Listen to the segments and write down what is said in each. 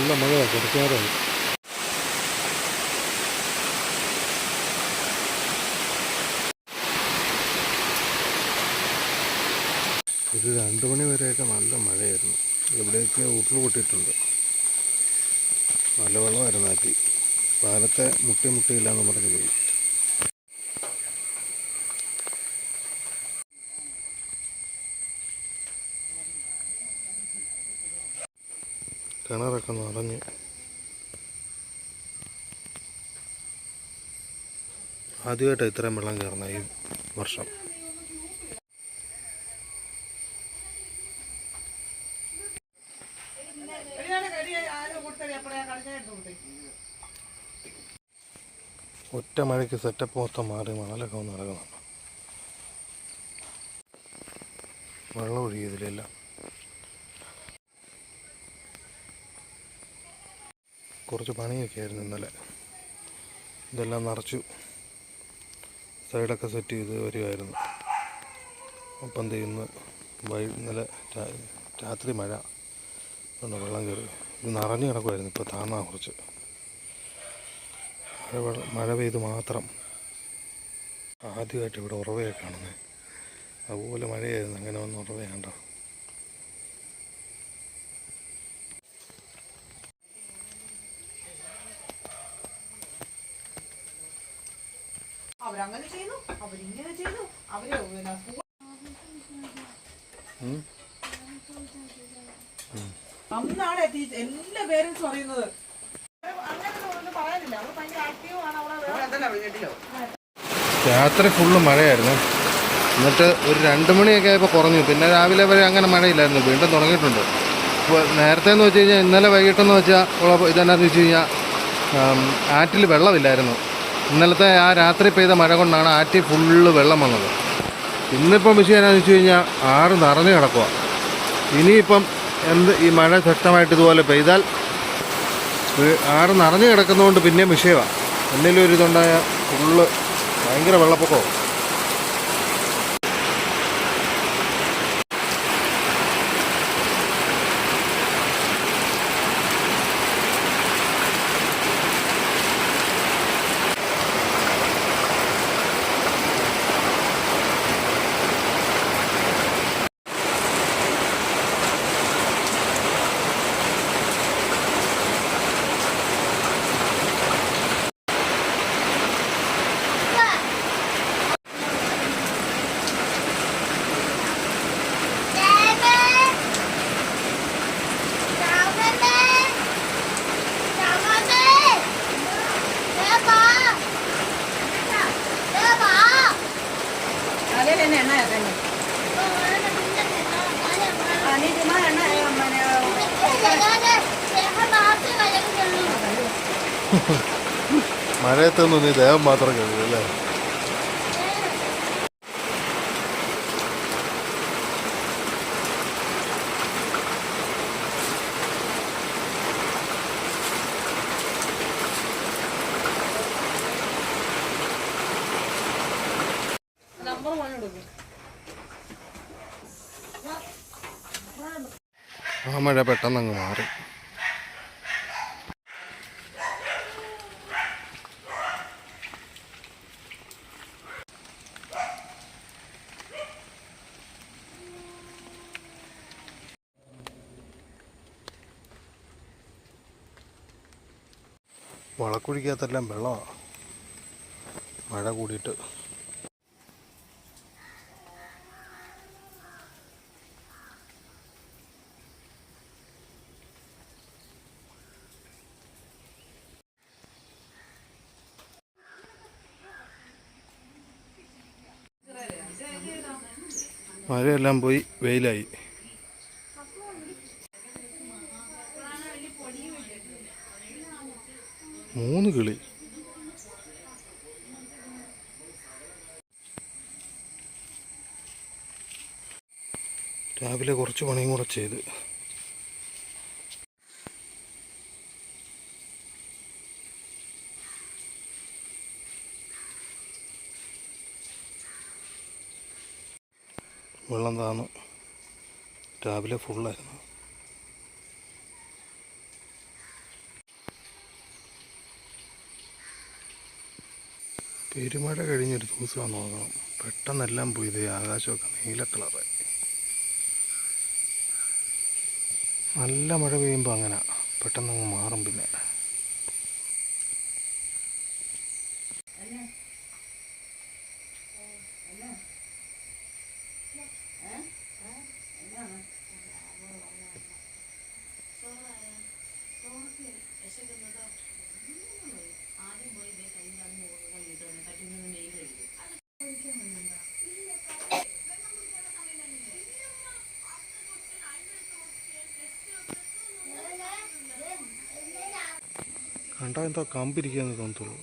നല്ല മഴയാണ് കൊടുക്കാറുണ്ട് ഒരു രണ്ട് മണി വരെയൊക്കെ നല്ല മഴയായിരുന്നു. എവിടെയൊക്കെ ഉരുൾ പൊട്ടിയിട്ടുണ്ട്. നല്ല വെള്ളമായിരുന്നു ആറ്റി പാലത്തെ മുട്ടി മുട്ടിയില്ലാന്ന് പറഞ്ഞു പോയി. കിണറൊക്കെ നിറഞ്ഞ്. ആദ്യമായിട്ടാണ് ഇത്രയും വെള്ളം കയറുന്ന ഈ വർഷം. ഒറ്റ മഴയ്ക്ക് സെറ്റപ്പ് മൊത്തം മാറി മണലൊക്കെ ഒന്ന് ഇറങ്ങുന്നുണ്ട് വെള്ളം ഒഴുകിയതിലെല്ലാം. കുറച്ച് പണിയൊക്കെ ആയിരുന്നു ഇന്നലെ. ഇതെല്ലാം നിറച്ചു സൈഡൊക്കെ സെറ്റ് ചെയ്ത് വരുമായിരുന്നു എന്ത് ചെയ്യുന്നു വൈ ഇന്നലെ രാത്രി മഴ. ഉണ്ട് വെള്ളം കയറി. ഇത് നിറഞ്ഞു കിടക്കുമായിരുന്നു ഇപ്പോൾ താന്നാ കുറച്ച്. മഴ പെയ്ത് മാത്രം ആദ്യമായിട്ട് ഇവിടെ ഉറവയെ കാണുന്നത് അതുപോലെ മഴയായിരുന്നു. അങ്ങനെ വന്ന് ഉറവയാണ്ട? അവരങ്ങനെ ചെയ്യുന്നു അവരിങ്ങനെ ചെയ്യുന്നു അവർ അന്നാണ് എല്ലാ പേരും പറയുന്നത് രാത്രി ഫുള്ള് മഴയായിരുന്നു. എന്നിട്ട് ഒരു രണ്ട് മണിയൊക്കെ ആയപ്പോൾ കുറഞ്ഞു. പിന്നെ രാവിലെ വരെ അങ്ങനെ മഴയില്ലായിരുന്നു. വീണ്ടും തുടങ്ങിയിട്ടുണ്ട്. ഇപ്പോൾ നേരത്തെ എന്ന് വെച്ച് കഴിഞ്ഞാൽ ഇന്നലെ വൈകിട്ടെന്ന് വെച്ചാൽ ഉള്ള ഇതെന്നാന്ന് വെച്ച് കഴിഞ്ഞാൽ ആറ്റിൽ വെള്ളമില്ലായിരുന്നു. ഇന്നലത്തെ ആ രാത്രി പെയ്ത മഴ കൊണ്ടാണ് ആറ്റി ഫുള്ള് വെള്ളം വന്നത്. ഇന്നിപ്പം വിഷയം എന്നാന്ന് വെച്ച് കഴിഞ്ഞാൽ ആറ് നിറഞ്ഞു കിടക്കുക ഇനിയിപ്പം എന്ത് ഈ മഴ ശക്തമായിട്ട് ഇതുപോലെ പെയ്താൽ ആറ് നിറഞ്ഞു കിടക്കുന്നതുകൊണ്ട് പിന്നെയും വിഷയമാണ് എന്തെങ്കിലും ഒരു ഇതുണ്ടായ ഫുള്ള് ഭയങ്കര വെള്ളപ്പൊക്കവും. തലയിൽ തന്നെ എണ്ണ തന്നെ നീ ചുമ്മാ എണ്ണ മഴയത്തൊന്നും നീ ദേഹം മാത്രം കഴിയും അല്ലേ? മഴ പെട്ടെന്ന് അങ്ങ് മാറി. വളക്കുഴിക്കകത്തെല്ലാം വെള്ളമാണ് മഴ കൂടിയിട്ട്. മഴയെല്ലാം പോയി വെയിലായി. മൂന്ന് കിളി. രാവിലെ കുറച്ച് പണിയും കൂടെ ചെയ്ത്. രാവിലെ ഫുള്ളായിരുന്നു പെരുമഴ കഴിഞ്ഞൊരു ദിവസമാണ് നോക്കണം പെട്ടെന്നെല്ലാം പോയി ഇത് ആകാശമൊക്കെ നീല കളറായി. നല്ല മഴ പെയ്യുമ്പോൾ അങ്ങനെ. പെട്ടെന്ന് അങ്ങ് മാറും പിന്നെ. കണ്ടാൽ എന്തോ കമ്പിരിക്കാന്ന് തോന്നത്തുള്ളൂ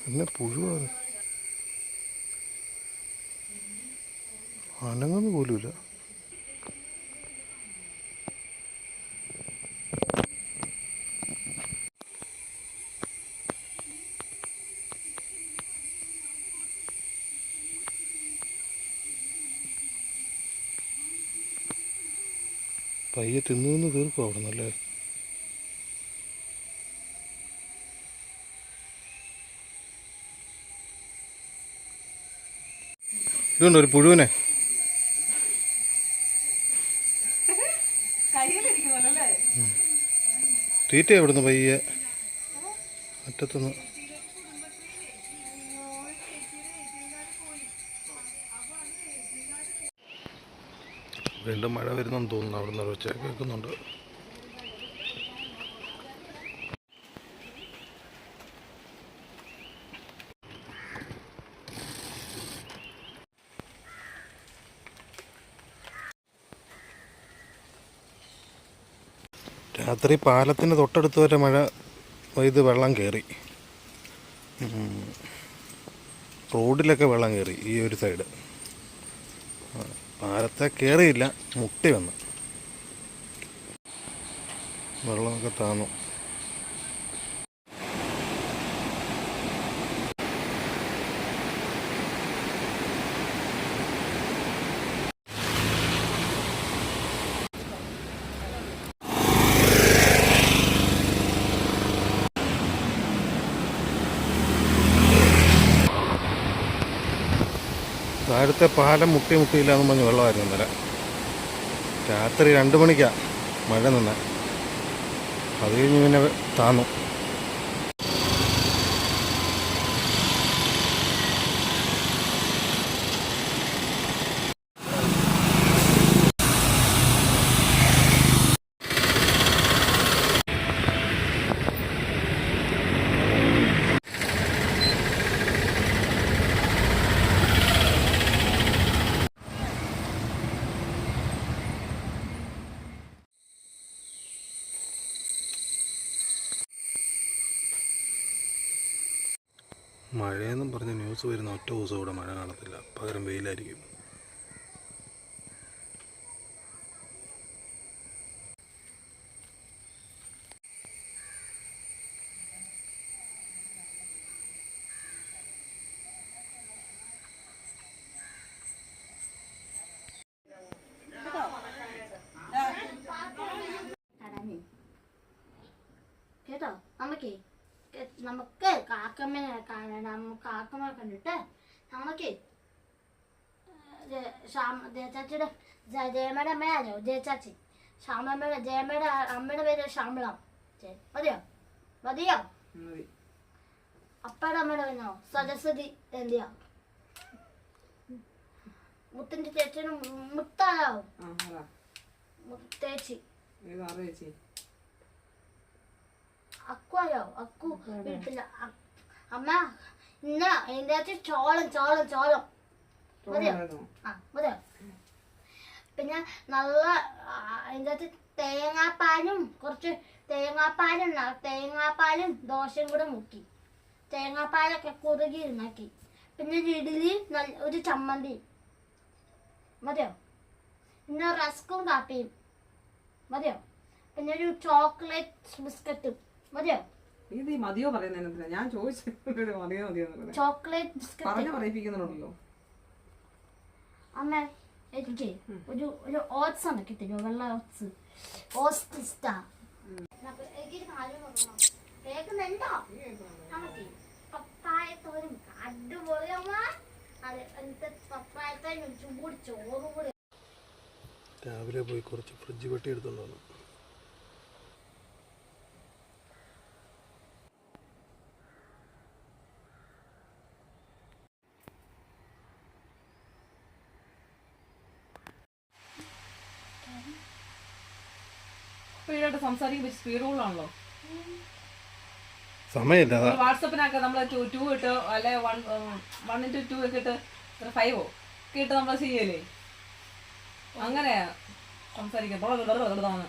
പിന്നെ പുഴുവാണ്. അനങ്ങുന്നു പോലുമില്ല. പയ്യെ തിന്നു നിന്ന് തീർക്കും അവിടെ നല്ലേ ഇതുണ്ട് ഒരു പുഴുവിനെ? തീറ്റ എവിടുന്ന് പയ്യെ? അറ്റത്തുനിന്ന്. വീണ്ടും മഴ വരുന്നെന്ന് തോന്നുന്നു. അവിടെ നിന്ന് ഒച്ച കേൾക്കുന്നുണ്ട്. രാത്രി പാലത്തിന് തൊട്ടടുത്ത് വരെ മഴ പെയ്ത് വെള്ളം കയറി റോഡിലൊക്കെ വെള്ളം കയറി ഈ ഒരു സൈഡ്. ആ, പാലത്തെ കയറിയില്ല മുട്ടി വന്ന്. വെള്ളമൊക്കെ താന്നു. താഴത്തെ പാലം മുട്ടി മുട്ടിയില്ല എന്ന് പറഞ്ഞ് വെള്ളമായിരുന്നു ഇന്നലെ. രാത്രി രണ്ട് മണിക്കാണ് മഴ നിന്ന്. അത് കഴിഞ്ഞ് പിന്നെ താന്നു. മഴയെന്നും പറഞ്ഞ് ന്യൂസ് വരുന്ന ഒറ്റ ദിവസം ഇവിടെ മഴ കാണത്തില്ല. പകരം വെയിലായിരിക്കും കടഞ്ഞു കേട്ടോ നമുക്കേ കേ- നമുക്ക് കാക്കമ്മനെ കാണാൻ നമുക്ക് കാക്കമ്മനെ കണ്ടിട്ട് നമുക്കേ ജയചാച്ചിയുടെ ജയമയുടെ അമ്മയാണോ? ജയചാച്ചി ശ്യാമമ്മയുടെ ജയമയുടെ അമ്മയുടെ പേര് ശ്യാമള മതിയോ? മതിയോ? മതി. അപ്പയുടെ അമ്മയുടെ പേരോ സരസ്വതി എന്തിയാ? മുത്തിന്റെ ചേച്ചിന് മുത്താലാവും മുത്തേച്ചി അക്കുവായോ അക്കു വീട്ടിൽ അ- അമ്മ ഇന്ന എന്റെ അകത്ത് ചോളം ചോളം ചോളം. മതിയോ? ആ മതിയോ? പിന്നെ നല്ല എന്റെ അതിന്റെ അകത്ത് തേങ്ങാപ്പാലും കുറച്ച് തേങ്ങാപ്പാലും തേങ്ങാപ്പാലും ദോശയും കൂടെ മുക്കി. തേങ്ങാപ്പാലൊക്കെ കുറുകി ഉണ്ടാക്കി പിന്നെ ഇഡലി നല്ല ഒരു ചമ്മന്തി. മതിയോ? പിന്നെ റസ്കും കാപ്പിയും. മതിയോ? പിന്നെ ഒരു ചോക്ലേറ്റ് ബിസ്ക്കറ്റും. മതിയോ? ഇത് ഈ മതിയോ പറയുന്നതിനെന്തിനാ ഞാൻ ചോദിച്ചു. മതിയോ മതിയോ ചോക്ലേറ്റ് ബിസ്ക്കറ്റ്. പറഞ്ഞു പറയിപ്പിക്കുന്നുണ്ടല്ലോ അമ്മ എനിക്ക് ഒരു ഒരു ഓട്സ് ഉണ്ടാക്കി തരുമോ വെള്ള ഓട്സ്. ഓട്സ് ഇഷ്ടാ എനിക്ക് കാര്യം പറയണം കേൾക്കുന്നുണ്ടോ നമുക്ക് പപ്പായത്തോരും അടിപൊളി അമ്മ. അത് എന്നിട്ട് പപ്പായത്തോരും ചൂട് ചോറ് കൂടി. രാവിലെ പോയി കുറച്ച് ഫ്രിഡ്ജ് വെട്ടി എടുത്തോണ്ട് വന്നു. സ്പീഡായിട്ട് സംസാരിക്കുമ്പോൾ സ്പീഡ് കൂടുതലാണല്ലോ. സമയമില്ല വാട്സപ്പിനൊക്കെ നമ്മൾ ടു ടു ഇട്ട് അല്ലെ വൺ വൺ ഇന്റു ടു ഒക്കെ ഇട്ട് ഫൈവോ ഒക്കെ ഇട്ട് നമ്മൾ ചെയ്യലേ. അങ്ങനെയാ സംസാരിക്കാം. തൊള്ളതാണ്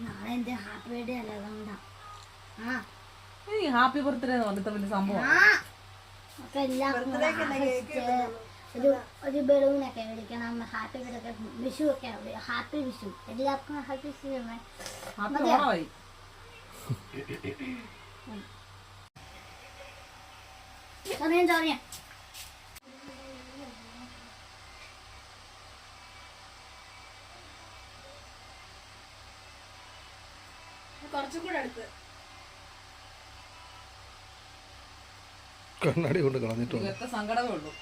നാളെ എന്റെ ഹാപ്പി ബർത്ത്ഡേ അല്ല ആ. ഈ ഹാപ്പി ബർത്ത്ഡേ എന്ന് പറഞ്ഞിട്ട് വലിയ സംഭവം ഒരു ഒരു ബലൂണൊക്കെ മേടിക്കണം. Happy birthday. വിഷു ഒക്കെ ഹാപ്പി വിഷു. എല്ലാവർക്കും ഹാപ്പി വിഷു കുറച്ചും കൂടെ അടുത്ത്. കണ്ണാടി കൊണ്ട് കളഞ്ഞിട്ടുണ്ട്. സങ്കടമേ ഉള്ളൂ.